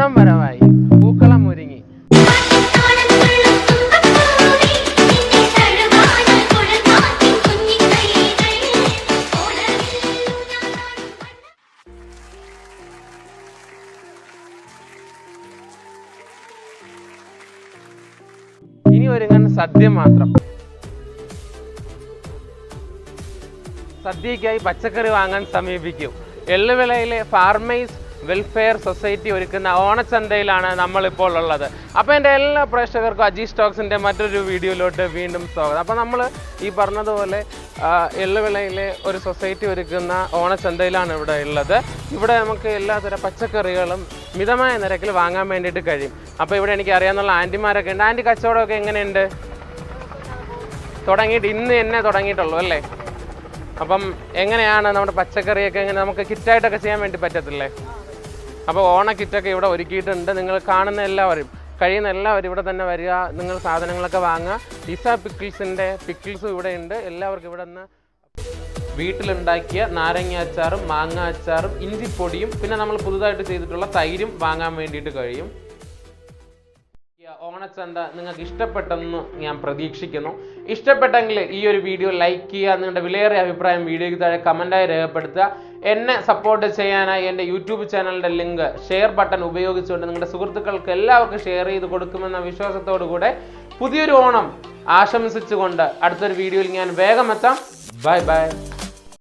ഓണം വരവായി. പൂക്കളം ഒരുങ്ങി. ഇനി ഒരുങ്ങാൻ സദ്യ മാത്രം. സദ്യയ്ക്കായി പച്ചക്കറി വാങ്ങാൻ സമീപിക്കും. എള്ളുവിളയിലെ ഫാർമേഴ്സ് വെൽഫെയർ സൊസൈറ്റി ഒരുക്കുന്ന ഓണച്ചന്തയിലാണ് നമ്മളിപ്പോൾ ഉള്ളത്. അപ്പോൾ എന്റെ എല്ലാ പ്രേക്ഷകർക്കും അജി സ്റ്റോക്സിന്റെ മറ്റൊരു വീഡിയോയിലോട്ട് വീണ്ടും സ്വാഗതം. അപ്പോൾ നമ്മൾ ഈ പറഞ്ഞതുപോലെ എള്ളുവിളയിലെ ഒരു സൊസൈറ്റി ഒരുക്കുന്ന ഓണച്ചന്തയിലാണ് ഇവിടെ ഉള്ളത്. ഇവിടെ നമുക്ക് എല്ലാതര പച്ചക്കറികളും മിതമായ നിരക്കിൽ വാങ്ങാൻ വേണ്ടിയിട്ട് കഴിയും. അപ്പോൾ ഇവിടെ എനിക്ക് അറിയാവുന്ന ആന്റിമാരൊക്കെ ഉണ്ട്. ആന്റി കച്ചവടമൊക്കെ എങ്ങനെയുണ്ട്? തുടങ്ങിയിട്ട് ഇന്ന് തന്നെ തുടങ്ങിയിട്ടുള്ളൂ അല്ലേ? അപ്പം എങ്ങനെയാണ് നമ്മുടെ പച്ചക്കറിയൊക്കെ എങ്ങനെ നമുക്ക് കിറ്റായിട്ടൊക്കെ ചെയ്യാൻ വേണ്ടി പറ്റത്തില്ലേ? അപ്പോൾ ഓണ കിറ്റൊക്കെ ഇവിടെ ഒരുക്കിയിട്ടുണ്ട്. നിങ്ങൾ കാണുന്ന എല്ലാവരും കഴിയുന്ന എല്ലാവരും ഇവിടെ തന്നെ വരിക. നിങ്ങൾ സാധനങ്ങളൊക്കെ വാങ്ങുക. ഇസ പിക്കിൾസിന്റെ പിക്കിൾസും ഇവിടെ ഉണ്ട്. എല്ലാവർക്കും ഇവിടെ നിന്ന് വീട്ടിലുണ്ടാക്കിയ നാരങ്ങ അച്ചാറും മാങ്ങ അച്ചാറും ഇഞ്ചിപ്പൊടിയും പിന്നെ നമ്മൾ പുതുതായിട്ട് ചെയ്തിട്ടുള്ള തൈരും വാങ്ങാൻ വേണ്ടിയിട്ട് കഴിയും. ഓണച്ചന്ത നിങ്ങൾക്ക് ഇഷ്ടപ്പെട്ടെന്ന് ഞാൻ പ്രതീക്ഷിക്കുന്നു. ഇഷ്ടപ്പെട്ടെങ്കിൽ ഈ ഒരു വീഡിയോ ലൈക്ക് ചെയ്യുക നിങ്ങളുടെ വിലയേറിയ അഭിപ്രായം വീഡിയോയ്ക്ക് താഴെ കമന്റായി രേഖപ്പെടുത്തുക. എന്നെ സപ്പോർട്ട് ചെയ്യാനായി എന്റെ യൂട്യൂബ് ചാനലിന്റെ ലിങ്ക് ഷെയർ ബട്ടൺ ഉപയോഗിച്ചുകൊണ്ട് നിങ്ങളുടെ സുഹൃത്തുക്കൾക്ക് എല്ലാവർക്കും ഷെയർ ചെയ്ത് കൊടുക്കുമെന്ന വിശ്വാസത്തോടു കൂടെ പുതിയൊരു ഓണം ആശംസിച്ചുകൊണ്ട് അടുത്തൊരു വീഡിയോയിൽ ഞാൻ വേഗം എത്താം. Bye bye